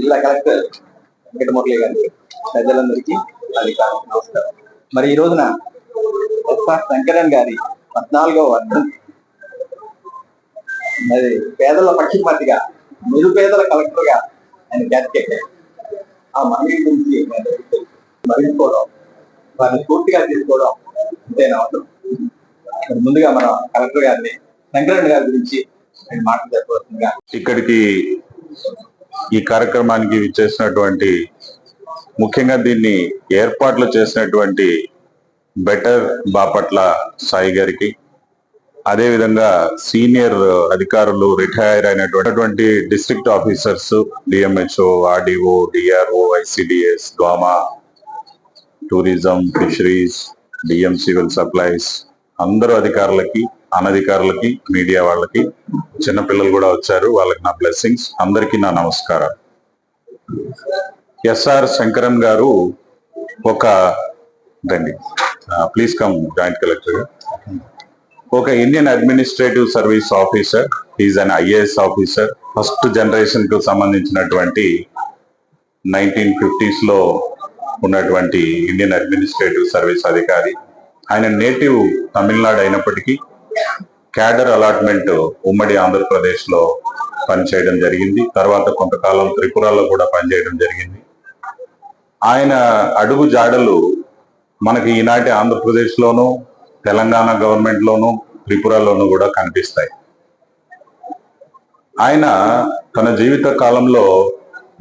జిల్లా కలెక్టర్ వెంకట మురళి గారి ప్రజలందరికీ అధికారం నమస్కారం. మరి ఈ రోజున ఎస్ఆర్ శంకరన్ గారి పద్నాలుగవ వర్ధం. మరి పేదల పక్షపాతిగా నిరుపేదల కలెక్టర్గా ఆయన ఖ్యాతికెక్కారు ఆ మహిళ గురించి మరించుకోవడం వారిని పూర్తిగా తీసుకోవడం అంతేనా అవసరం. ముందుగా మనం కలెక్టర్ గారిని శంకరన్ గారి గురించి నేను ఇక్కడికి ఈ కార్యక్రమానికి చేసినటువంటి ముఖ్యంగా దీన్ని ఏర్పాట్లు చేసినటువంటి బెటర్ బాపట్ల సాయి గారికి అదేవిధంగా సీనియర్ అధికారులు రిటైర్ అయినటువంటి district officers DMHO RDO DRO ICDS గోమా tourism fisheries DM civil supplies అందరూ అధికారులకి అనధికారులకి మీడియా వాళ్ళకి చిన్నపిల్లలు కూడా వచ్చారు. వాళ్ళకి నా బ్లెస్సింగ్స్ అందరికీ నా నమస్కారం ఎస్ఆర్ శంకరన్ గారు ఒక రండి ప్లీజ్ కమ్ జాయింట్ కలెక్టర్ ఒక Indian administrative service officer is an IAS officer first జనరేషన్కు సంబంధించినటువంటి నైన్టీన్ ఫిఫ్టీస్లో ఉన్నటువంటి ఇండియన్ అడ్మినిస్ట్రేటివ్ సర్వీస్ అధికారి. ఆయన నేటివ్ తమిళనాడు అయినప్పటికీ క్యాడర్ అలాట్మెంట్ ఉమ్మడి ఆంధ్రప్రదేశ్లో పనిచేయడం జరిగింది. తర్వాత కొంతకాలం త్రిపురలో కూడా పనిచేయడం జరిగింది. ఆయన అడుగు జాడలు మనకి ఈనాటి ఆంధ్రప్రదేశ్ లోను తెలంగాణ గవర్నమెంట్ లోను త్రిపురలోను కూడా కనిపిస్తాయి. ఆయన తన జీవిత కాలంలో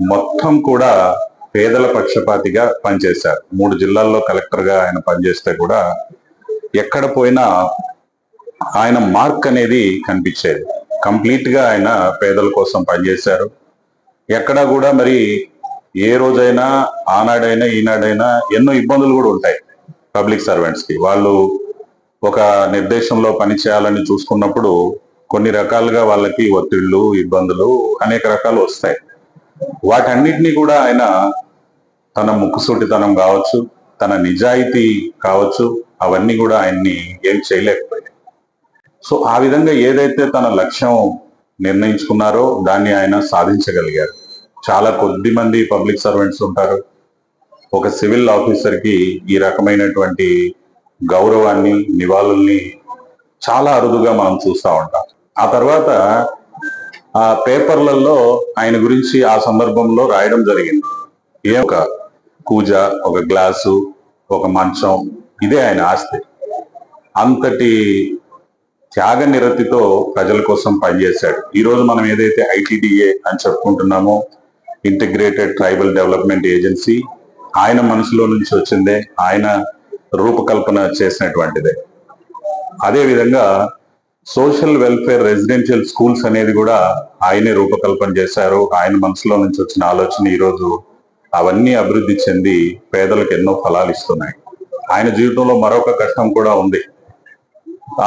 మొత్తం కూడా పేదల పక్షపాతిగా పనిచేశారు. మూడు జిల్లాల్లో కలెక్టర్గా ఆయన పనిచేస్తే కూడా ఎక్కడ పోయినా ఆయన మార్క్ అనేది కనిపించేది. కంప్లీట్గా ఆయన పేదల కోసం పనిచేశారు. ఎక్కడా కూడా మరి ఏ రోజైనా ఆనాడైనా ఈనాడైనా ఎన్నో ఇబ్బందులు కూడా ఉంటాయి పబ్లిక్ సర్వెంట్స్కి వాళ్ళు ఒక నిర్దేశంలో పని చేయాలని చూసుకున్నప్పుడు కొన్ని రకాలుగా వాళ్ళకి ఒత్తిళ్ళు ఇబ్బందులు అనేక రకాలు వస్తాయి. వాటన్నిటినీ కూడా ఆయన తన ముక్కుసూటితనం కావచ్చు తన నిజాయితీ కావచ్చు అవన్నీ కూడా ఆయన్ని ఏం చేయలేకపోయాయి సో ఆ విధంగా ఏదైతే తన లక్ష్యం నిర్ణయించుకున్నారో దాన్ని ఆయన సాధించగలిగారు. చాలా కొద్ది మంది పబ్లిక్ సర్వెంట్స్ ఉంటారు. ఒక సివిల్ ఆఫీసర్కి ఈ రకమైనటువంటి గౌరవాన్ని నివాళుల్ని చాలా అరుదుగా మనం చూస్తూ ఉంటాం. ఆ తర్వాత ఆ పేపర్లలో ఆయన గురించి ఆ సందర్భంలో రాయడం జరిగింది. ఏ ఒక కూజ ఒక గ్లాసు ఒక మంచం ఇదే ఆయన ఆస్తి. అంతటి త్యాగ నిరతితో ప్రజల కోసం పనిచేశాడు. ఈ రోజు మనం ఏదైతే ఐటీడీఏ అని చెప్పుకుంటున్నామో ఇంటిగ్రేటెడ్ ట్రైబల్ డెవలప్మెంట్ ఏజెన్సీ ఆయన మనసులో నుంచి వచ్చిందే ఆయన రూపకల్పన చేసినటువంటిదే. అదేవిధంగా సోషల్ వెల్ఫేర్ రెసిడెన్షియల్ స్కూల్స్ అనేది కూడా ఆయనే రూపకల్పన చేశారు. ఆయన మనసులో నుంచి వచ్చిన ఆలోచన ఈ రోజు అవన్నీ అభివృద్ధి చెంది పేదలకు ఎన్నో ఫలాలు ఇస్తున్నాయి. ఆయన జీవితంలో మరొక కష్టం కూడా ఉంది.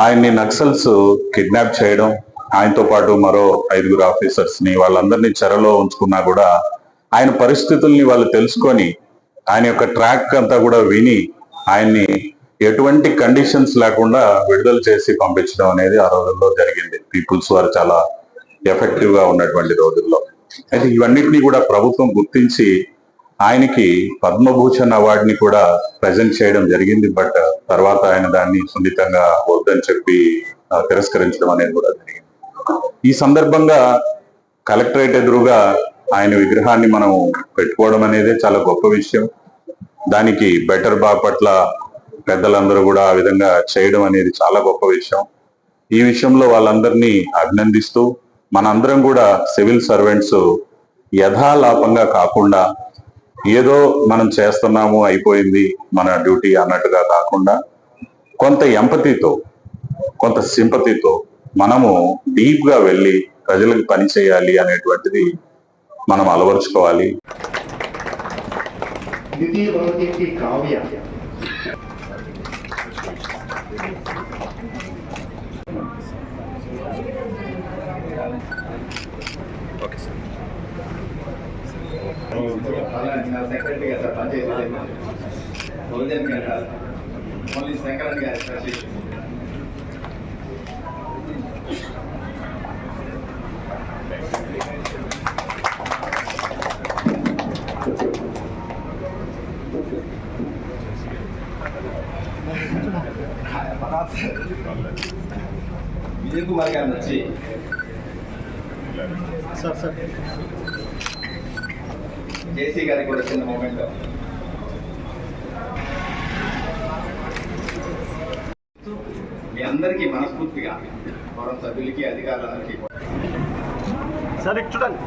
ఆయన్ని నక్సల్స్ కిడ్నాప్ చేయడం ఆయనతో పాటు మరో ఐదుగురు ఆఫీసర్స్ని వాళ్ళందరినీ చెరలో ఉంచుకున్నా కూడా ఆయన పరిస్థితుల్ని వాళ్ళు తెలుసుకొని ఆయన యొక్క ట్రాక్ అంతా కూడా విని ఆయన్ని ఎటువంటి కండిషన్స్ లేకుండా విడుదల చేసి పంపించడం అనేది ఆ రోజుల్లో జరిగింది. పీపుల్స్ వారు చాలా ఎఫెక్టివ్గా ఉన్నటువంటి రోజుల్లో. అయితే ఇవన్నిటిని కూడా ప్రభుత్వం గుర్తించి ఆయనకి పద్మభూషణ్ అవార్డుని కూడా ప్రజెంట్ చేయడం జరిగింది. బట్ తర్వాత ఆయన దాన్ని సున్నితంగా వద్దని చెప్పి తిరస్కరించడం అనేది కూడా జరిగింది. ఈ సందర్భంగా కలెక్టరేట్ ఎదురుగా ఆయన విగ్రహాన్ని మనం పెట్టుకోవడం అనేది చాలా గొప్ప విషయం. దానికి బెటర్ బాపట్ల పెద్దలందరూ కూడా ఆ విధంగా చేయడం అనేది చాలా గొప్ప విషయం. ఈ విషయంలో వాళ్ళందరినీ అభినందిస్తూ మనందరం కూడా సివిల్ సర్వెంట్స్ యథాలాపంగా కాకుండా ఏదో మనం చేస్తున్నాము అయిపోయింది మన డ్యూటీ అన్నట్టుగా కాకుండా కొంత ఎంపతితో కొంత సింపతితో మనము డీప్గా వెళ్ళి ప్రజలకు పని చేయాలి అనేటువంటిది మనం అలవరుచుకోవాలి. Okay sir. అలాంటి సెక్రటరీగా సార్ జేసీ గారికి కూడా చిన్న మూమెంట్ మీ అందరికీ మనస్ఫూర్తిగా ఫోరం సభ్యులకి అధికారులందరికీ సరే చూడండి.